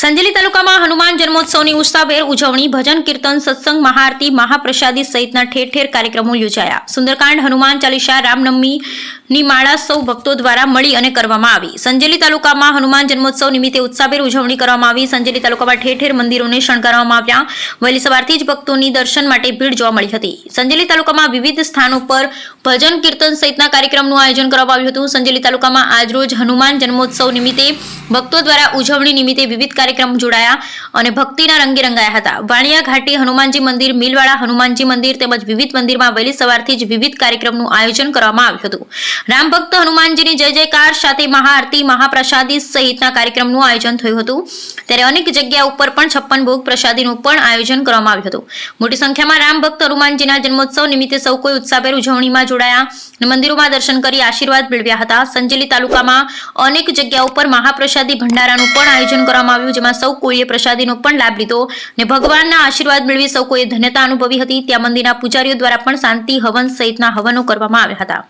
સંજેલી તાલુકામાં હનુમાન જન્મોત્સવની ઉત્સાહભેર ઉજવણી, ભજન, કીર્તન, સત્સંગ, મહાઆરતી, મહાપ્રસાદી સહિતના ઠેર ઠેર કાર્યક્રમો યોજાયા. સુંદરકાંડ, હનુમાન ચાલીસા રામનવમી ની માળા સૌ ભક્તો દ્વારા મળી અને કરવામાં આવી. સંજેલી તાલુકામાં હનુમાન જન્મોત્સવ નિમિત્તે ઉત્સાહભેર ઉજવણી કરવામાં આવી. સંજેલી તાલુકામાં ઠેર ઠેર મંદિરોને શણગારવામાં આવ્યા. વહેલી સવારથી જ ભક્તોની દર્શન માટે ભીડ જોવા મળી હતી. સંજેલી તાલુકામાં વિવિધ સ્થાનો પર ભજન કીર્તન સહિતના કાર્યક્રમનું આયોજન કરવામાં આવ્યું હતું. સંજેલી તાલુકામાં આજરોજ હનુમાન જન્મોત્સવ નિમિત્તે ભક્તો દ્વારા ઉજવણી નિમિત્તે વિવિધ કાર્યક્રમ જોડાયા અને ભક્તિના રંગે રંગાયા હતા. વાણિયા ઘાટી હનુમાનજી મંદિર, મિલવાળા હનુમાનજી મંદિર તેમજ વિવિધ મંદિરમાં વહેલી સવારથી જ વિવિધ કાર્યક્રમનું આયોજન કરવામાં આવ્યું હતું. રામ ભક્ત હનુમાનજીની જય જયકાર સાથે મહાઆરતી મહાપ્રસાદી સહિતના કાર્યક્રમનું આયોજન થયું હતું. ત્યારે અનેક જગ્યા ઉપર પણ છપ્પન ભોગ પ્રસાદીનું પણ આયોજન કરવામાં આવ્યું હતું. મોટી સંખ્યામાં રામ ભક્ત હનુમાનજીના જન્મોત્સવ નિમિત્તે સૌ કોઈ ઉત્સાહભેર ઉજવણીમાં જોડાયા અને મંદિરોમાં દર્શન કરી આશીર્વાદ મેળવ્યા હતા. સંજેલી તાલુકામાં અનેક જગ્યા ઉપર મહાપ્રસાદી ભંડારાનું પણ આયોજન કરવામાં આવ્યું, જેમાં સૌ કોઈએ પ્રસાદીનો પણ લાભ લીધો અને ભગવાનના આશીર્વાદ મેળવી સૌ કોઈએ ધન્યતા અનુભવી હતી. ત્યાં મંદિરના પૂજારીઓ દ્વારા પણ શાંતિ, હવન સહિતના હવનો કરવામાં આવ્યા હતા.